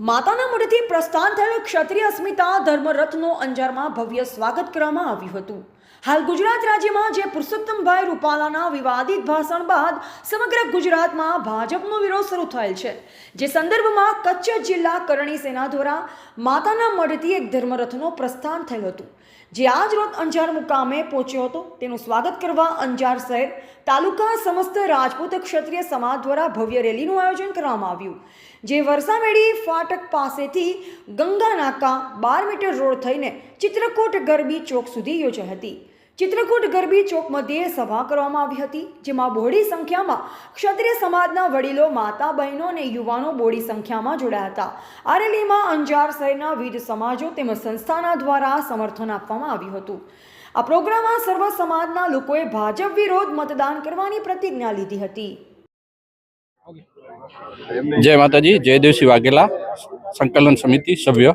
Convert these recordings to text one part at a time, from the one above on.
માતાના મઢથી પ્રસ્થાન થયેલ ક્ષત્રિય અસ્મિતા ધર્મરથનો અંજારમાં ભવ્ય સ્વાગત કરવામાં આવ્યું હતું. હાલ ગુજરાત રાજ્યમાં જે પુરુષોત્તમભાઈ રૂપાલાના વિવાદિત ભાષણ બાદ સમગ્ર ગુજરાતમાં ભાજપનો વિરોધ શરૂ થયેલ છે. જે સંદર્ભમાં કચ્છ જિલ્લા કરણી સેના દ્વારા માતાના મઢથી એક ધર્મરથનો પ્રસ્થાન થયું હતું. જે આજ રોજ અંજાર મુકામે પહોંચ્યો હતો. તેનું સ્વાગત કરવા અંજાર શહેર તાલુકા સમસ્ત રાજપૂત ક્ષત્રિય સમાજ દ્વારા ભવ્ય રેલીનું આયોજન કરવામાં આવ્યું. જે વરસામેડી ફાટક પાસેથી ગંગા નાકા બાર મીટર રોડ થઈને ચિત્રકૂટ ગરબી ચોક સુધી યોજાઈ હતી. ચિત્રકૂટ ગરબી ચોક મધ્યે સભા કરવામાં આવી હતી, જેમાં બોડી સંખ્યામાં ક્ષત્રિય સમાજના વડીલો, માતા બહેનો અને યુવાનો બોડી સંખ્યામાં જોડાયા હતા. આ રેલીમાં અંજાર શહેરના વિવિધ સમાજો તેમજ સંસ્થાના દ્વારા સમર્થન આપવામાં આવ્યું હતું. આ પ્રોગ્રામમાં સર્વ સમાજના લોકોએ ભાજપ વિરોધ મતદાન કરવાની પ્રતિજ્ઞા લીધી હતી. જય માતાજી જયદેવસિંહ વાઘેલા, સંકલન સમિતિ સભ્ય.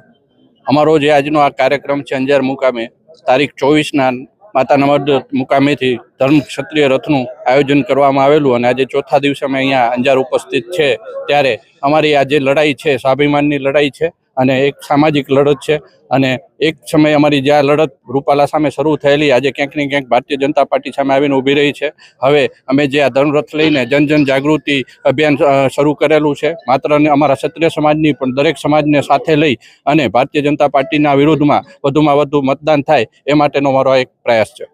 અમારો જે આજનો આ કાર્યક્રમ છે અંજાર મુકામે, તારીખ ચોવીસના માતાના મઢ મુકામેથી ધર્મ ક્ષત્રિય રથનું આયોજન કરવામાં આવેલું અને આજે ચોથા દિવસે અમે અહીંયા અંજાર ઉપસ્થિત છે. ત્યારે અમારી આ જે લડાઈ છે, સ્વાભિમાનની લડાઈ છે અને એક સામાજિક લડત છે. અને એક સમયે અમારી જે લડત રૂપાલા સામે શરૂ થયેલી, આજે ક્યાંક ને ક્યાંક ભારતીય જનતા પાર્ટી સામે આવીને ઊભી રહી છે. હવે અમે જે આ ધર્મરથ લઈને જન જન જાગૃતિ અભિયાન શરૂ કરેલું છે, માત્ર અમારા ક્ષત્રિય સમાજની, પણ દરેક સમાજને સાથે લઈ અને ભારતીય જનતા પાર્ટીના વિરોધમાં વધુમાં વધુ મતદાન થાય, એ માટેનો મારો એક પ્રયાસ છે.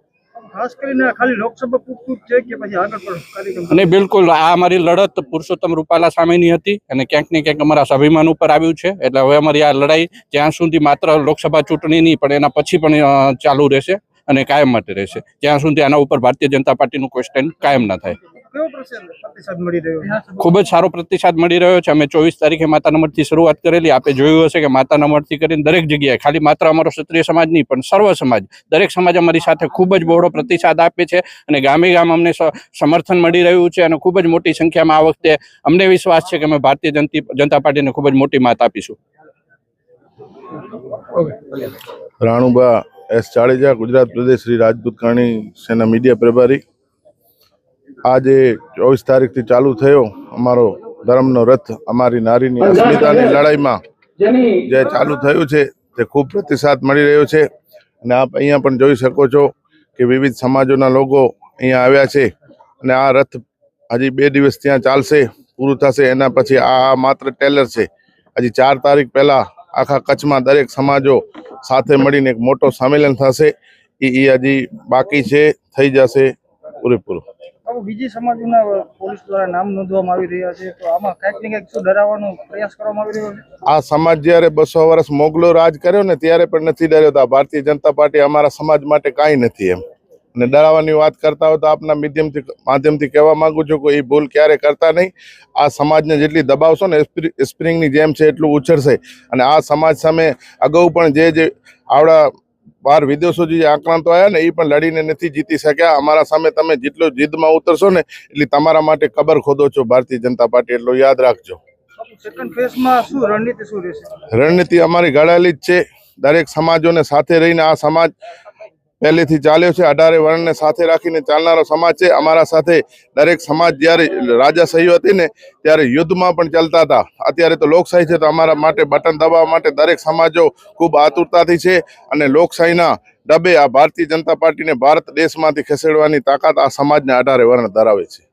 ખાસ કરીને ખાલી લોકસભા પૂરતું છે કે પછી આગળ પણ કાર્યક્રમ અને બિલકુલ, આ અમારી લડત પુરુષોત્તમ રૂપાલા સામેની હતી અને ક્યાંક ને ક્યાંક અમારા સ્વાભિમાન ઉપર આવ્યું છે. એટલે હવે અમારી આ લડાઈ જ્યાં સુધી માત્ર લોકસભા ચૂંટણી નહીં, પણ એના પછી પણ ચાલુ રહેશે અને કાયમ માટે રહેશે. જ્યાં સુધી આના ઉપર ભારતીય જનતા પાર્ટીનું કોઈ સ્ટેન્ડ કાયમ ના થાય. કેવો પ્રતિસાદ પ્રતિસાદ મળી રહ્યો છે? ખૂબ જ સારો પ્રતિસાદ મળી રહ્યો છે. અમે ચોવીસ તારીખે માતાના મઠથી શરૂઆત કરેલી. આપે જોયું હશે કે માતાના મઠથી કરીને દરેક જગ્યાએ ખાલી માત્ર અમારો ક્ષત્રિય સમાજ નહીં પણ સર્વ સમાજ દરેક સમાજ અમારી સાથે ખૂબ જ બહોળો પ્રતિસાદ આપે છે અને ગામે ગામ અમને સ- સમર્થન મળી રહ્યું છે અને ખૂબ જ મોટી સંખ્યામાં આ વખતે અમને વિશ્વાસ છે કે અમે ભારતીય જનતા પાર્ટીને ખૂબ જ મોટી માત આપીશું. રાણુબા એસ જાડેજા ગુજરાત પ્રદેશ શ્રી રાજપૂત કાણી સેના મીડિયા પ્રભારી. આજે ચોવીસ તારીખથી ચાલુ થયો અમારો ધર્મનો રથ અમારી નારીની અસ્મિતાની લડાઈમાં. જે ચાલુ થયું છે તે ખૂબ પ્રતિસાદ મળી રહ્યો છે. અને આપ અહીંયા પણ જોઈ શકો છો કે વિવિધ સમાજોના લોકો અહીંયા આવ્યા છે. અને આ રથ હજી બે દિવસ ત્યાં ચાલશે, પૂરું થશે. એના પછી આ માત્ર ટેલર છે. હજી ચાર તારીખ પહેલાં આખા કચ્છમાં દરેક સમાજો સાથે મળીને એક મોટો સંમેલન થશે. એ હજી બાકી છે, થઈ જશે પૂરેપૂરું. બીજી સમાજના પોલીસ દ્વારા નામ નોંધવામાં આવી રહ્યા છે, તો આમાં કંઈક ને કંઈક શું ડરાવવાનો પ્રયાસ કરવામાં આવી રહ્યો છે? આ સમાજ જ્યારે બસો વર્ષ મોગલો રાજ કર્યો ને ત્યારે પણ નથી ડર્યો તો ભારતીય જનતા પાર્ટી અમારા સમાજ માટે કાંઈ નથી એમ. અને ડરાવવાની વાત કરતા હોય તો આપના માધ્યમથી માધ્યમથી કહેવા માંગુ છું કે એ ભૂલ ક્યારે કરતા નહીં. આ સમાજને જેટલી દબાવશો ને સ્પ્રિંગની જેમ છે એટલું ઉછળશે. અને આ સમાજ સામે અગાઉ પણ જે જે આવડા બહાર વિદેશોથી જે આક્રાંતો આવ્યા ને એ પણ લડીને નથી જીતી શક્યા. અમારા સામે તમે જેટલો જીદમાં ઉતરશો ને એટલી તમારા માટે કબર ખોદો છો ભારતીય જનતા પાર્ટી. એટલો યાદ રાખજો. રણનીતિ અમારી ઘડાયેલી જ છે. દરેક સમાજોને સાથે રહીને આ સમાજ પહેલેથી ચાલ્યો છે. અઢારે વર્ણને સાથે રાખીને ચાલનારો સમાજ છે. અમારા સાથે દરેક સમાજ જ્યારે રાજાશાહી હતી ને, ત્યારે યુદ્ધમાં પણ ચાલતા હતા. અત્યારે તો લોકશાહી છે, તો અમારા માટે બટન દબાવવા માટે દરેક સમાજો ખૂબ આતુરતાથી છે અને લોકશાહીના ડબે આ ભારતીય જનતા પાર્ટીને ભારત દેશમાંથી ખસેડવાની તાકાત આ સમાજને અઢારે વર્ણ ધરાવે છે.